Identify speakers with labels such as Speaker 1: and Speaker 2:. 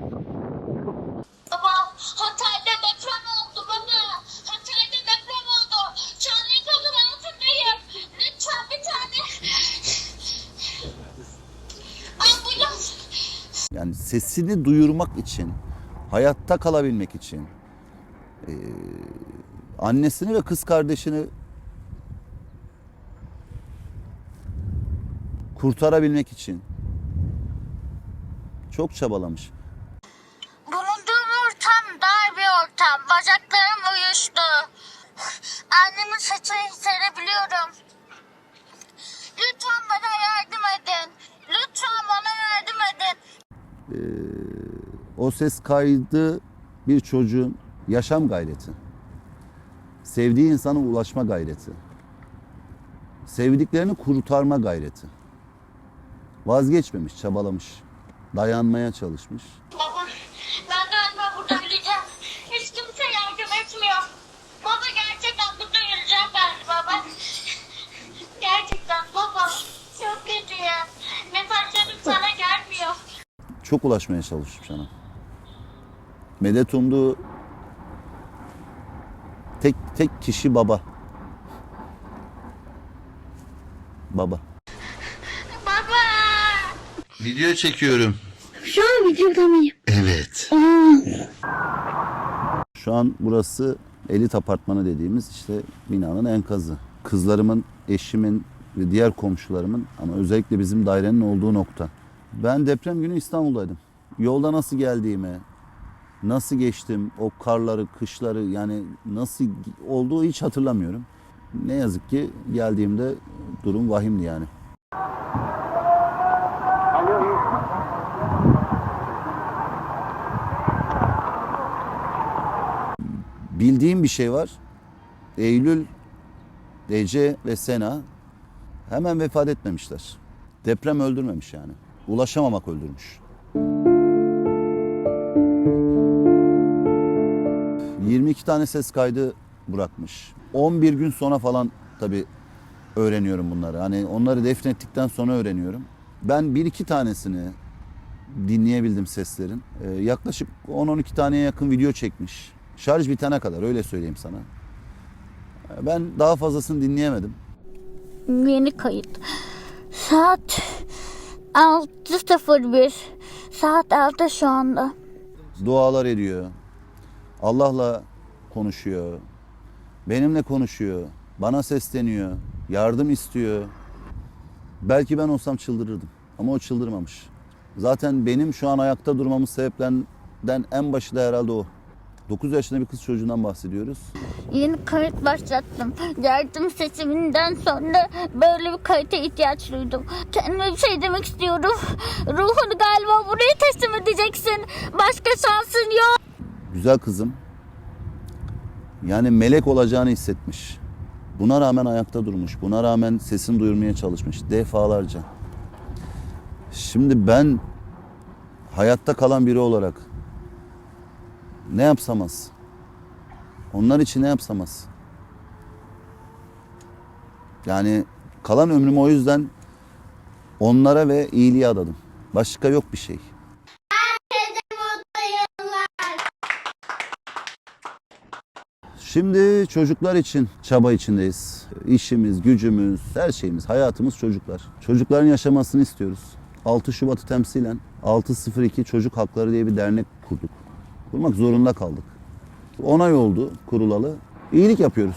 Speaker 1: Baba Hatay'da deprem oldu baba. Hatay'da deprem oldu. Şu an enkazın altındayım. Lütfen bir tane. Ambulans.
Speaker 2: Yani sesini duyurmak için, hayatta kalabilmek için, eee, annesini ve kız kardeşini kurtarabilmek için çok çabalamış.
Speaker 1: Bacaklarım uyuştu. Annemin saçını serebiliyorum. Lütfen bana yardım edin. Lütfen bana yardım edin.
Speaker 2: O ses kaydı bir çocuğun yaşam gayreti. Sevdiği insana ulaşma gayreti. Sevdiklerini kurtarma gayreti. Vazgeçmemiş, çabalamış. Dayanmaya çalışmış.
Speaker 1: Çok
Speaker 2: ulaşmaya çalışmış ona. Medet umduğu tek tek kişi baba. Baba.
Speaker 1: Baba.
Speaker 2: Video çekiyorum.
Speaker 1: Şu an videoda mıyım?
Speaker 2: Evet. Şu an burası elit apartmanı dediğimiz işte binanın enkazı. Kızlarımın, eşimin ve diğer komşularımın ama özellikle bizim dairenin olduğu nokta. Ben deprem günü İstanbul'daydım. Yolda nasıl geldiğime, nasıl geçtim, o karları, kışları yani nasıl olduğu hiç hatırlamıyorum. Ne yazık ki geldiğimde durum vahimdi yani. bildiğim bir şey var. Eylül, Ece ve Sena hemen vefat etmemişler. Deprem öldürmemiş yani. Ulaşamamak öldürmüş. 22 tane ses kaydı bırakmış. 11 gün sonra falan tabii öğreniyorum bunları. Hani onları defnettikten sonra öğreniyorum. Ben bir iki tanesini dinleyebildim seslerin. Ee, yaklaşık 10-12 taneye yakın video çekmiş. Şarj bitene kadar öyle söyleyeyim sana. Ben daha fazlasını dinleyemedim.
Speaker 1: Yeni kayıt. Saat 6.01. Saat 6 şu anda.
Speaker 2: Dualar ediyor. Allah'la konuşuyor. Benimle konuşuyor. Bana sesleniyor. Yardım istiyor. Belki ben olsam çıldırırdım. Ama o çıldırmamış. Zaten benim şu an ayakta durmamın sebeplerinden en başı da herhalde o. 9 yaşında bir kız çocuğundan bahsediyoruz.
Speaker 1: Yeni kayıt başlattım. Yardım sesiminden sonra böyle bir kayıta ihtiyaç duydum. Kendime bir şey demek istiyorum. Ruhunu galiba buraya teslim edeceksin. Başka şansın yok.
Speaker 2: Güzel kızım. Yani melek olacağını hissetmiş. Buna rağmen ayakta durmuş. Buna rağmen sesini duyurmaya çalışmış defalarca. Şimdi ben hayatta kalan biri olarak ne yapsam az? Onlar için ne yapsam az? Yani kalan ömrümü o yüzden onlara ve iyiliğe adadım. Başka yok bir şey. Şimdi çocuklar için çaba içindeyiz. İşimiz, gücümüz, her şeyimiz, hayatımız çocuklar. Çocukların yaşamasını istiyoruz. 6 Şubat'ı temsilen 602 Çocuk Hakları diye bir dernek kurduk. Kurmak zorunda kaldık. Onay oldu kurulalı. İyilik yapıyoruz.